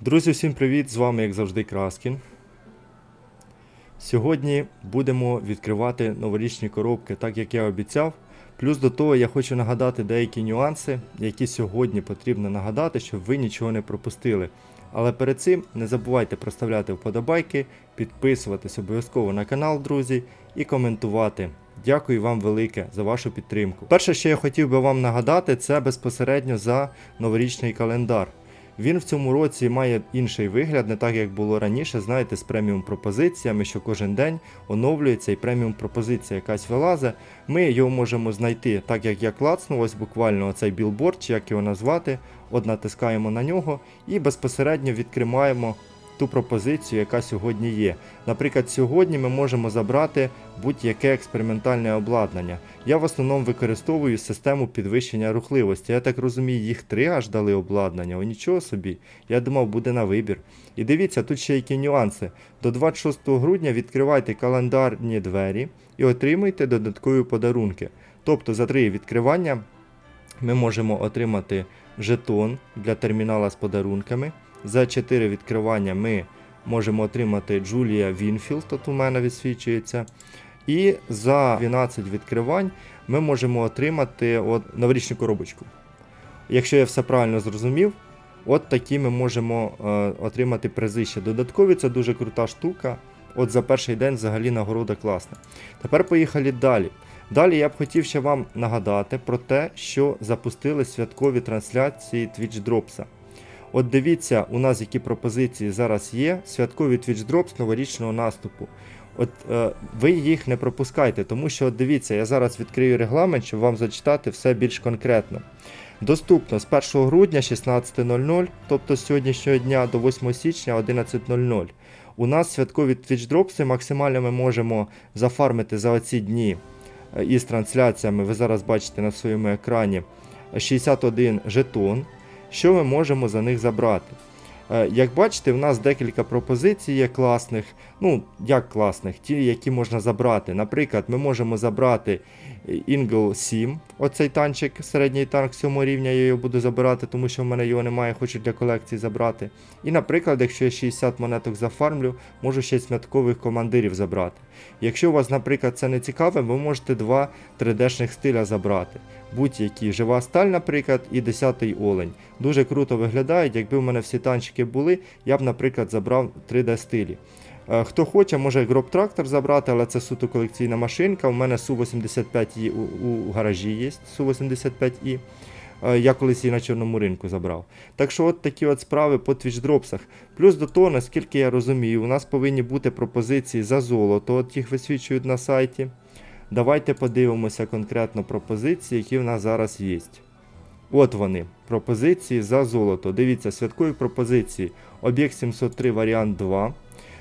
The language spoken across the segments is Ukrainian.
Друзі, всім привіт! З вами, як завжди, Краскін. Сьогодні будемо відкривати новорічні коробки, так як я обіцяв. Плюс до того я хочу нагадати деякі нюанси, які сьогодні потрібно нагадати, щоб ви нічого не пропустили. Але перед цим не забувайте проставляти вподобайки, підписуватись обов'язково на канал, друзі, і коментувати. Дякую вам велике за вашу підтримку. Перше, що я хотів би вам нагадати, це безпосередньо за новорічний календар. Він в цьому році має інший вигляд, не так як було раніше, знаєте, з преміум пропозиціями, що кожен день оновлюється і преміум пропозиція якась вилазить. Ми його можемо знайти, так як я клацнув, ось буквально оцей білборд, чи як його назвати, от натискаємо на нього і безпосередньо відкриваємо ту пропозицію, яка сьогодні є. Наприклад, сьогодні ми можемо забрати будь-яке експериментальне обладнання. Я в основному використовую систему підвищення рухливості. Я так розумію, їх три аж дали обладнання. О, нічого собі. Я думав, буде на вибір. І дивіться, тут ще які нюанси. До 26 грудня відкривайте календарні двері і отримуйте додаткові подарунки. Тобто за три відкривання ми можемо отримати жетон для термінала з подарунками. За 4 відкривання ми можемо отримати Джулія Вінфілд, тут у мене відсвічується. І за 12 відкривань ми можемо отримати от, новорічну коробочку. Якщо я все правильно зрозумів, от такі ми можемо е, отримати призи ще додаткові. Це дуже крута штука. От за перший день взагалі нагорода класна. Тепер поїхали далі. Далі я б хотів ще вам нагадати про те, що запустили святкові трансляції Twitch Dropsa. От дивіться, у нас які пропозиції зараз є. Святкові Twitch Drops новорічного наступу. От е, ви їх не пропускайте, тому що от дивіться, я зараз відкрию регламент, щоб вам зачитати все більш конкретно. Доступно з 1 грудня 16.00, тобто з сьогоднішнього дня до 8 січня 11.00. У нас святкові Dropси максимально ми можемо зафармити за оці дні е, із трансляціями. Ви зараз бачите на своєму екрані 61 жетон. Що ми можемо за них забрати? Е, Як бачите, в нас декілька пропозицій є класних. Ну, як класних, ті, які можна забрати. Наприклад, ми можемо забрати Ingle 7, оцей танчик, середній танк 7 рівня, я його буду забирати, тому що в мене його немає, хочу для колекції забрати. І, наприклад, якщо я 60 монеток зафармлю, можу ще смяткових командирів забрати. Якщо у вас, наприклад, це не цікаве, ви можете два 3D-шних стиля забрати. Будь-які жива сталь, наприклад, і 10-й олень. Дуже круто виглядають. Якби в мене всі танчики були, я б, наприклад, забрав 3D стилі. Е, Хто хоче, може гроб трактор забрати, але це суто колекційна машинка. У мене Су-85І у, у гаражі є. Су-85І. Е, Я колись її на чорному ринку забрав. Так що от такі от справи по твічдропсах. Плюс до того, наскільки я розумію, у нас повинні бути пропозиції за золото, от їх висвічують на сайті. Давайте подивимося конкретно пропозиції, які в нас зараз є. От вони, пропозиції за золото. Дивіться, святкові пропозиції. Об'єкт 703 варіант 2.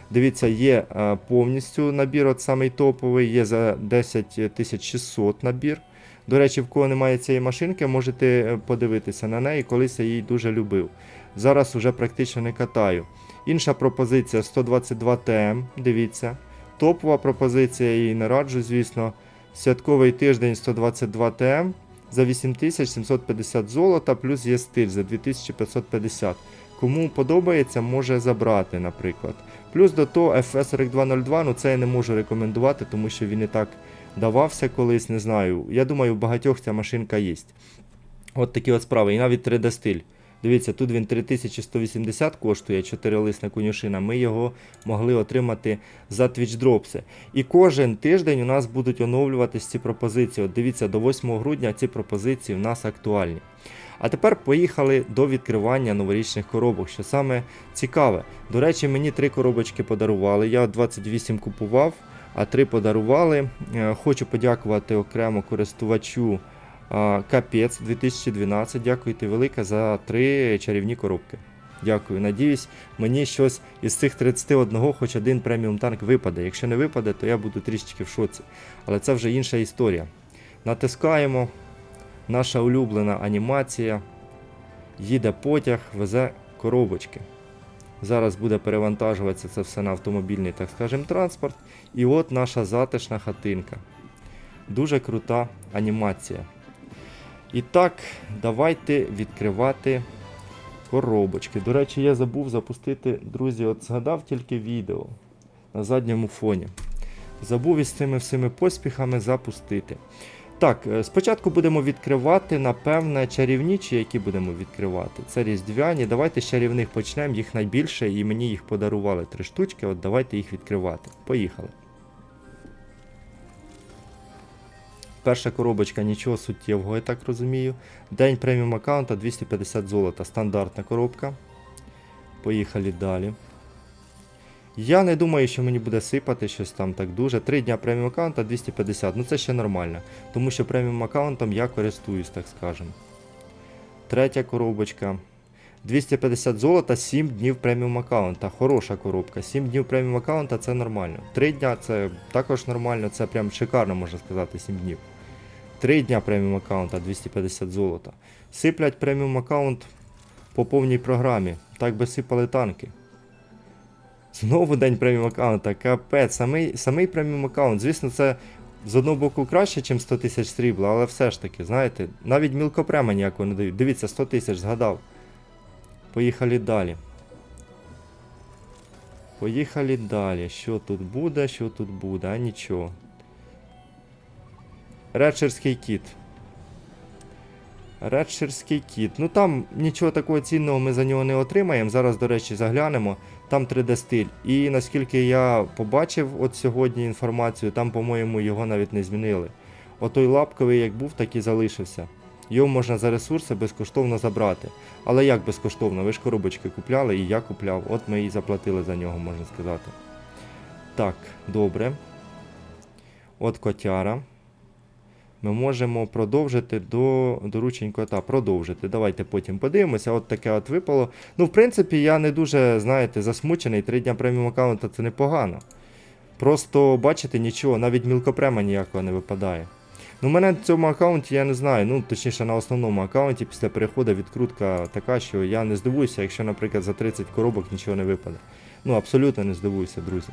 Дивіться, є е, повністю набір, от самий топовий, є за 10 600 набір. До речі, в кого немає цієї машинки, можете е, подивитися на неї, колись я її дуже любив. Зараз уже практично не катаю. Інша пропозиція 122 ТМ, дивіться. Топова пропозиція, я її не раджу, звісно. Святковий тиждень 122 ТМ за 8750 золота, плюс є стиль за 2550. Кому подобається, може забрати, наприклад. Плюс до того FS4202, ну це я не можу рекомендувати, тому що він і так давався колись, не знаю. Я думаю, у багатьох ця машинка є. От такі от справи. І навіть 3D стиль. Дивіться, тут він 3180 коштує, 4-лисна конюшина. Ми його могли отримати за Dropси. І кожен тиждень у нас будуть оновлюватись ці пропозиції. От дивіться, до 8 грудня ці пропозиції в нас актуальні. А тепер поїхали до відкривання новорічних коробок, що саме цікаве. До речі, мені три коробочки подарували. Я 28 купував, а три подарували. Е, Хочу подякувати окремо користувачу Капець 2012. Дякуйте велике за три чарівні коробки. Дякую. Надіюсь, мені щось із цих 31 хоч один преміум танк випаде. Якщо не випаде, то я буду трішечки в шоці. Але це вже інша історія. Натискаємо. Наша улюблена анімація. Їде потяг, везе коробочки. Зараз буде перевантажуватися це все на автомобільний, так скажем, транспорт. І от наша затишна хатинка. Дуже крута анімація. І так, давайте відкривати Коробочки. До речі, я забув запустити, друзі, от згадав тільки відео на задньому фоні. Забув із цими всіми поспіхами запустити. Так, е, спочатку будемо відкривати, напевне, чарівнічі, які будемо відкривати. Це різдвяні. Давайте з чарівних почнемо, їх найбільше, і мені їх подарували три штучки. От давайте їх відкривати. Поїхали. Перша коробочка нічого суттєвого, я так розумію. День преміум аккаунта 250 золота. Стандартна коробка. Поїхали далі. Я не думаю, що мені буде сипати щось там так дуже. Три дня преміум аккаунта 250. Ну це ще нормально. Тому що преміум аккаунтом я користуюсь, так скажемо. Третя коробочка. 250 золота, 7 днів преміум аккаунта. Хороша коробка. 7 днів преміум аккаунта це нормально. 3 дня це також нормально, це прям шикарно, можна сказати, 7 днів. 3 дня преміум аккаунта 250 золота. Сиплять преміум аккаунт по повній програмі. Так би сипали танки. Знову день преміум аккаунта, капець, самий, самий преміум аккаунт. Звісно, це з одного боку краще, ніж 100 тисяч срібла, але все ж таки, знаєте, навіть мілкопрема ніякого не дають. Дивіться, 100 тисяч згадав. Поїхали далі. Поїхали далі. Що тут буде, що тут буде, а нічого. Редшерський кіт. Редшерський кіт. Ну там нічого такого цінного ми за нього не отримаємо. Зараз, до речі, заглянемо. Там 3D стиль. І наскільки я побачив от сьогодні інформацію, там, по-моєму, його навіть не змінили. Отой лапковий як був, так і залишився. Його можна за ресурси безкоштовно забрати. Але як безкоштовно? Ви ж коробочки купляли і я купляв. От ми і заплатили за нього, можна сказати. Так, добре. От котяра. Ми можемо продовжити до доручень кота. Продовжити. Давайте потім подивимося. От таке от випало. Ну, в принципі, я не дуже, знаєте, засмучений. Три дня преміум аккаунта це непогано. Просто, бачите, нічого, навіть мілкопрема ніякого не випадає. Ну, у мене на цьому аккаунті я не знаю. Ну, точніше, на основному аккаунті після переходу відкрутка така, що я не здивуюся, якщо, наприклад, за 30 коробок нічого не випаде. Ну, абсолютно не здивуюся, друзі.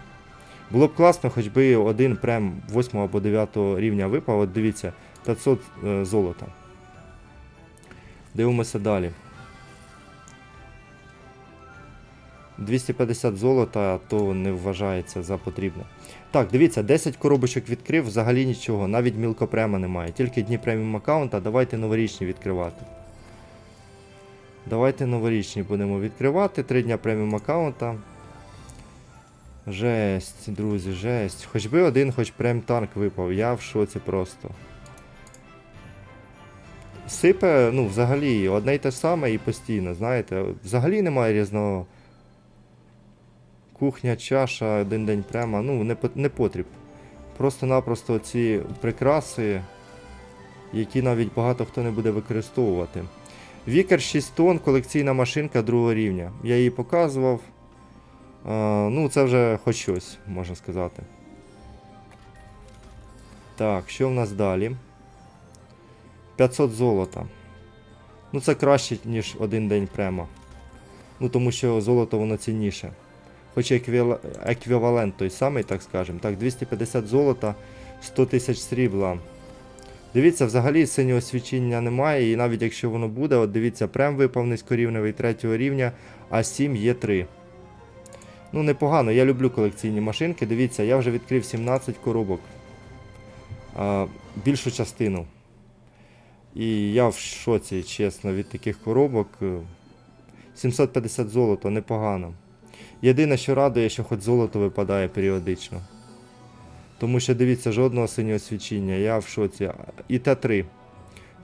Було б класно, хоч би один прем 8 або 9 рівня випав. От дивіться, 500 е, золота. Дивимося далі. 250 золота, то не вважається за потрібне. Так, дивіться, 10 коробочок відкрив, взагалі нічого, навіть мілкопрема немає. Тільки дні преміум аккаунта, давайте новорічні відкривати. Давайте новорічні будемо відкривати. 3 дня преміум аккаунта. Жесть, друзі, жесть. Хоч би один, хоч прем танк випав, я в шоці просто. Сипе, ну, взагалі, одне й те саме і постійно, знаєте, взагалі немає різного. Кухня, чаша, один день прямо, ну, не, не потріб. Просто-напросто ці прикраси, які навіть багато хто не буде використовувати. Вікер 6 тонн, колекційна машинка другого рівня. Я її показував. А, ну, це вже хоч щось, можна сказати. Так, що в нас далі? 500 золота. Ну, це краще, ніж один день према. Ну, тому що золото воно цінніше. Хоч еквівалент той самий, так скажемо. Так, 250 золота, 100 тисяч срібла. Дивіться, взагалі синього свічіння немає, і навіть якщо воно буде, от дивіться, прем випав низькорівневий третього рівня, а 7 є 3. Ну, непогано, я люблю колекційні машинки. Дивіться, я вже відкрив 17 коробок. А, більшу частину. І я в шоці, чесно, від таких коробок. Е, 750 золота, непогано. Єдине, що радує, що хоч золото випадає періодично. Тому що дивіться, жодного синього свічіння, я в шоці. І Т3.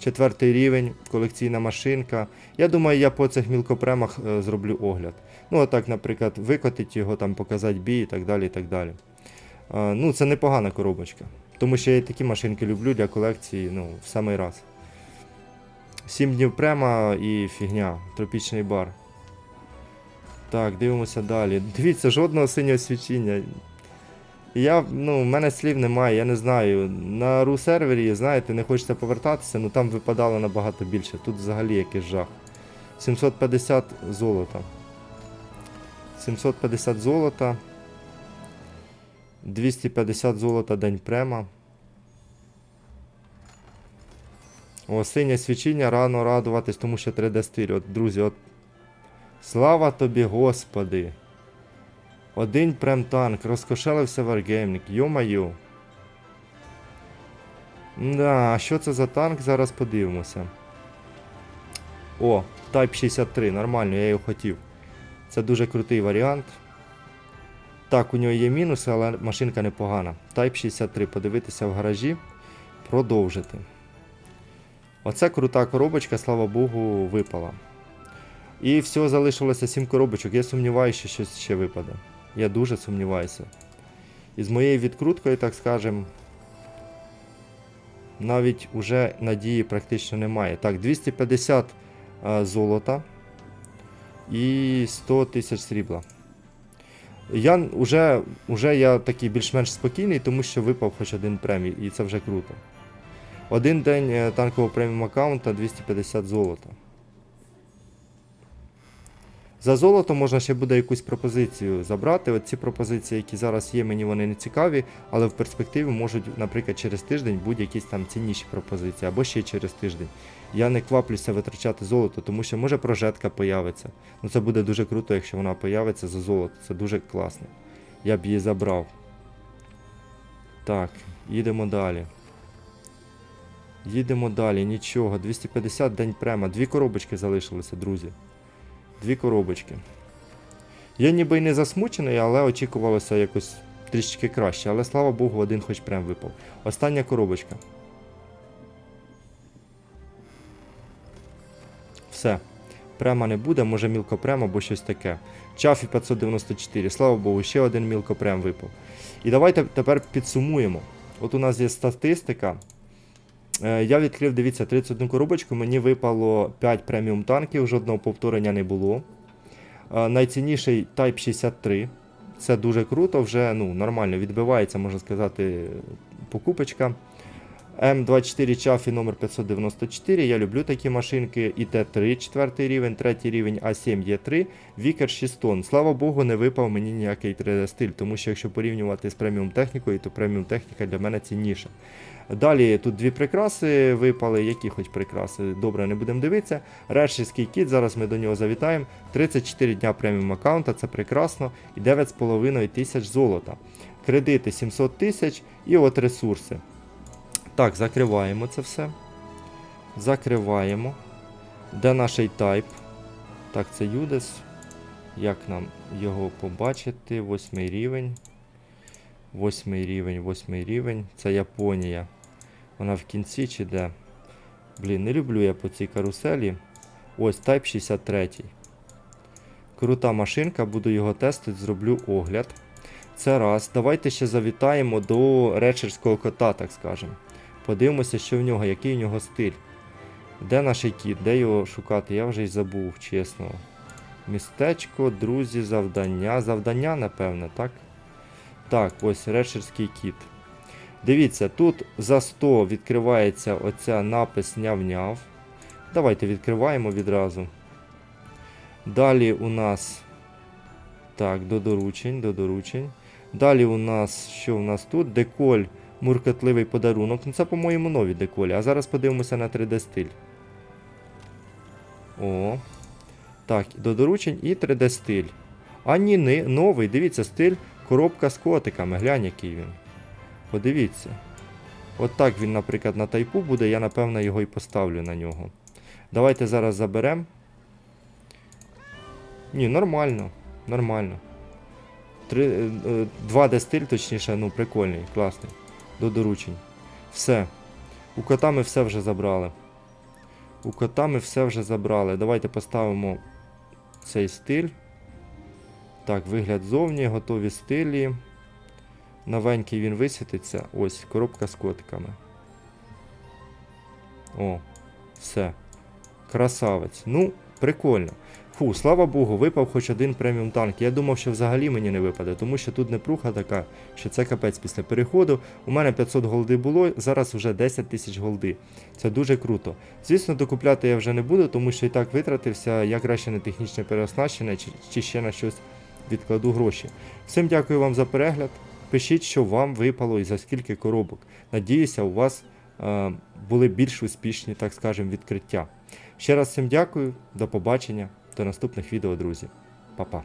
Четвертий рівень, колекційна машинка. Я думаю, я по цих мілкопремах е, зроблю огляд. Ну, отак, наприклад, викотити його, там, показати бій і так далі. і так далі. Е, ну, це непогана коробочка. Тому що я такі машинки люблю для колекції, ну, в самий раз. 7 днів према і фігня, тропічний бар. Так, дивимося далі. Дивіться, жодного синього свічіння. Я, ну, в мене слів немає, я не знаю. На ру сервері, знаєте, не хочеться повертатися, ну там випадало набагато більше. Тут взагалі якийсь жах. 750 золота. 750 золота. 250 золота день према. О, синє свічіння рано радуватись, тому що 3D стиль. От, друзі, от Слава тобі, Господи! Один прем-танк, розкошелився варгеймник, йо-майо. Да, а що це за танк? Зараз подивимося. О, Type 63, нормально, я його хотів. Це дуже крутий варіант. Так, у нього є мінуси, але машинка непогана. Type 63, подивитися в гаражі, продовжити. Оце крута коробочка, слава Богу, випала. І всього залишилося 7 коробочок. Я сумніваюся, що щось ще випаде. Я дуже сумніваюся. І з моєю відкруткою, так скажем, навіть уже надії практично немає. Так, 250 а, золота і 100 тисяч срібла. Я уже, уже я такий більш-менш спокійний, тому що випав хоч один премій, і це вже круто. Один день е, танкового преміум аккаунта 250 золота. За золото можна ще буде якусь пропозицію забрати. От ці пропозиції, які зараз є, мені вони не цікаві, але в перспективі можуть, наприклад, через тиждень будь якісь там цінніші пропозиції, або ще через тиждень. Я не кваплюся витрачати золото, тому що може прожетка появиться. Ну це буде дуже круто, якщо вона появиться за золото. Це дуже класно. Я б її забрав. Так, їдемо далі. Їдемо далі, нічого. 250 день према. Дві коробочки залишилися, друзі. Дві коробочки. Я ніби й не засмучений, але очікувалося якось трішки краще. Але слава Богу, один хоч прем випав. Остання коробочка. Все. Према не буде, може мілкопрем або щось таке. Чафі 594. Слава Богу, ще один мілкопрем випав. І давайте тепер підсумуємо. От у нас є статистика. Е, Я відкрив, дивіться, 31 коробочку, мені випало 5 преміум танків, жодного повторення не було. Е, Найцінніший Type 63. Це дуже круто, вже ну, нормально відбивається, можна сказати, покупочка. М24 Чафі номер 594. Я люблю такі машинки. І Т3, 4 рівень, 3 рівень, А7 Є3, Вікер 6 тонн. Слава Богу, не випав мені ніякий 3D стиль, тому що якщо порівнювати з преміум технікою, то преміум техніка для мене цінніша. Далі тут дві прикраси випали. Які хоч прикраси? Добре, не будемо дивитися. Решерський кіт, зараз ми до нього завітаємо. 34 дня преміум аккаунта, це прекрасно. І 9,5 тисяч золота. Кредити 700 тисяч і от ресурси. Так, закриваємо це все. Закриваємо. Де наш тайп? Так, це Юдес. Як нам його побачити? Восьмий рівень. Восьмий рівень, восьмий рівень. Це Японія. Вона в кінці чи де? Блін, не люблю я по цій каруселі. Ось Type 63. Крута машинка, буду його тестити, зроблю огляд. Це раз. Давайте ще завітаємо до речерського кота, так скажемо. Подивимося, що в нього, який в нього стиль. Де наш кіт? Де його шукати? Я вже й забув, чесно. Містечко, друзі, завдання. Завдання, напевне, так? Так, ось речерський кіт. Дивіться, тут за 100 відкривається оця напис няв-няв. Давайте відкриваємо відразу. Далі у нас. Так, до доручень, до доручень. Далі у нас, що у нас тут? Деколь, муркотливий подарунок. Ну це, по-моєму, нові деколі. А зараз подивимося на 3D стиль. О. Так, до доручень і 3D стиль. А ні, не, новий, дивіться, стиль коробка з котиками. Глянь, який він. Подивіться. От так він, наприклад, на тайпу буде, я напевно його і поставлю на нього. Давайте зараз заберемо. Ні, нормально. Нормально. 2D стиль, точніше, ну, прикольний, класний. До доручень. Все. У кота ми все вже забрали. У кота ми все вже забрали. Давайте поставимо цей стиль. Так, вигляд зовні, готові стилі. Новенький він висвітиться. Ось, коробка з котиками. О, все. Красавець. Ну, прикольно. Фу, слава Богу, випав хоч один преміум танк. Я думав, що взагалі мені не випаде, тому що тут непруха така, що це капець після переходу. У мене 500 голди було, зараз вже 10 тисяч голди. Це дуже круто. Звісно, докупляти я вже не буду, тому що і так витратився, я краще на технічне переоснащення чи, чи ще на щось відкладу гроші. Всім дякую вам за перегляд. Пишіть, що вам випало і за скільки коробок. Надіюся, у вас е, були більш успішні, так скажемо, відкриття. Ще раз всім дякую, до побачення, до наступних відео, друзі. Па-па.